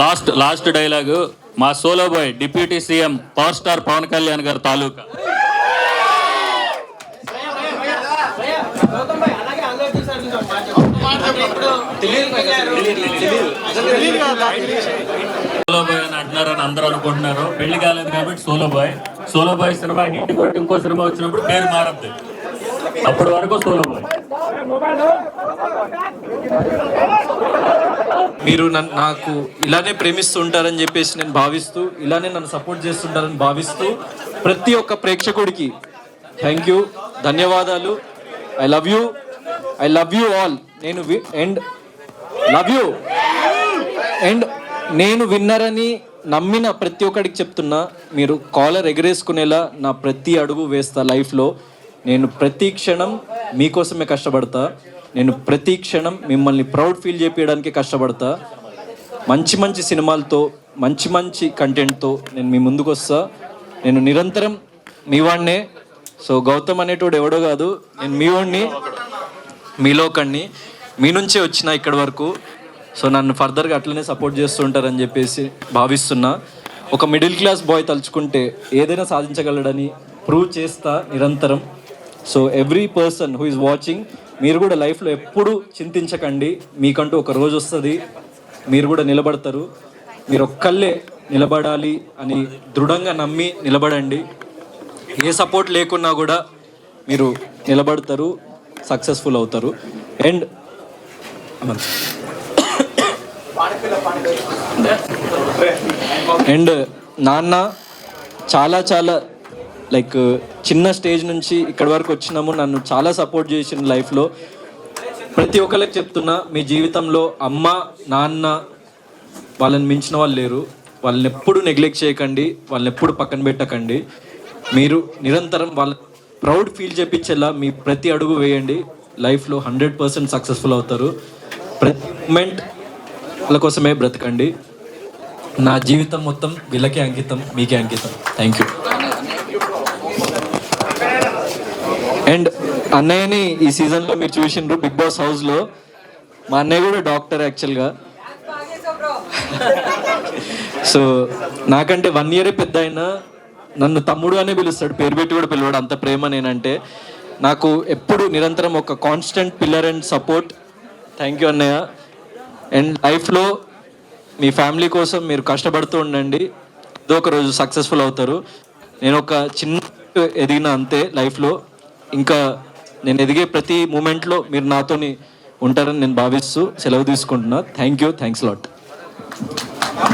Last last dialogue మా solo boy deputy CM power star Pawan Kalyan garu తాలూకా. Solo bye అని అంటున్నారని అందరూ అనుకుంటున్నారు. పెళ్ళి కాలేదు కాబట్టి solo boy. Solo boy cinema hit కొట్టి ఇంకో సినిమా వచ్చినప్పుడు పేరు మారద్దు. అప్పటి వరకు సోలో బాయ్. మీరు నాకు ఇలానే ప్రేమిస్తుంటారని చెప్పేసి నేను భావిస్తూ ఇలానే నన్ను సపోర్ట్ చేస్తుంటారని భావిస్తూ ప్రతి ఒక్క ప్రేక్షకుడికి థ్యాంక్ యూ ధన్యవాదాలు. I love you I love you all నేను అండ్ లవ్ యూ అండ్ నేను విన్నరని నమ్మిన ప్రతి ఒక్కడికి చెప్తున్నా మీరు కాలర్ ఎగరేసుకునేలా నా ప్రతి అడుగు వేస్తా లైఫ్లో. నేను ప్రతి క్షణం మీకోసమే కష్టపడతా. నేను ప్రతి క్షణం మిమ్మల్ని ప్రౌడ్ ఫీల్ చేపించడానికి కష్టపడతా. మంచి మంచి సినిమాలతో మంచి మంచి కంటెంట్తో నేను మీ ముందుకు వస్తా నేను నిరంతరం మీ వాడినే. సో గౌతమ్ అనేటోడు ఎవడో కాదు నేను మీ వాడిని మీలో మీ నుంచే వచ్చిన ఇక్కడి వరకు. సో నన్ను ఫర్దర్గా అట్లనే సపోర్ట్ చేస్తుంటారని చెప్పేసి భావిస్తున్నా. ఒక మిడిల్ క్లాస్ బాయ్ తలుచుకుంటే ఏదైనా సాధించగలడని ప్రూవ్ చేస్తా నిరంతరం. So every person who is watching మీరు కూడా లైఫ్లో ఎప్పుడు చింతించకండి. మీకంటూ ఒక రోజు వస్తుంది. మీరు కూడా నిలబడతారు. మీరు ఒక్కళ్ళే నిలబడాలి అని దృఢంగా నమ్మి నిలబడండి. ఏ సపోర్ట్ లేకున్నా కూడా మీరు నిలబడతారు సక్సెస్ఫుల్ అవుతారు. అండ్ అండ్ నాన్న చాలా చాలా లైక్ చిన్న స్టేజ్ నుంచి ఇక్కడి వరకు వచ్చినాము. నన్ను చాలా సపోర్ట్ చేసిన లైఫ్లో. ప్రతి ఒక్కరికి చెప్తున్నా మీ జీవితంలో అమ్మ నాన్న వాళ్ళని మించిన వాళ్ళు లేరు. వాళ్ళని ఎప్పుడు నెగ్లెక్ట్ చేయకండి. వాళ్ళని ఎప్పుడు పక్కన పెట్టకండి. మీరు నిరంతరం వాళ్ళ ప్రౌడ్ ఫీల్ చేపించేలా మీ ప్రతి అడుగు వేయండి. లైఫ్లో హండ్రెడ్ పర్సెంట్ సక్సెస్ఫుల్ అవుతారు. ప్రతి మూమెంట్ వాళ్ళ కోసమే బ్రతకండి. నా జీవితం మొత్తం వీళ్ళకే అంకితం మీకే అంకితం. థ్యాంక్ యూ అండ్ అన్నయ్యని ఈ సీజన్లో మీరు చూసిండ్రు బిగ్ బాస్ హౌస్లో. మా అన్నయ్య కూడా డాక్టర్ యాక్చువల్గా. సో నాకంటే వన్ ఇయరే పెద్ద అయినా నన్ను తమ్ముడు అనే పిలుస్తాడు పేరు పెట్టి కూడా పిలవాడు అంత ప్రేమ నేనంటే. నాకు ఎప్పుడు నిరంతరం ఒక constant pillar and support thank you అన్నయ్య. అండ్ లైఫ్లో మీ ఫ్యామిలీ కోసం మీరు కష్టపడుతూ ఉండండి. ఏదో ఒక రోజు సక్సెస్ఫుల్ అవుతారు. నేను ఒక చిన్న ఎదిగిన అంతే లైఫ్లో ఇంకా నేను ఎదిగే ప్రతి మూమెంట్లో మీరు నాతోని ఉంటారని నేను భావిస్తూ సెలవు తీసుకుంటున్నా. Thank you thanks lot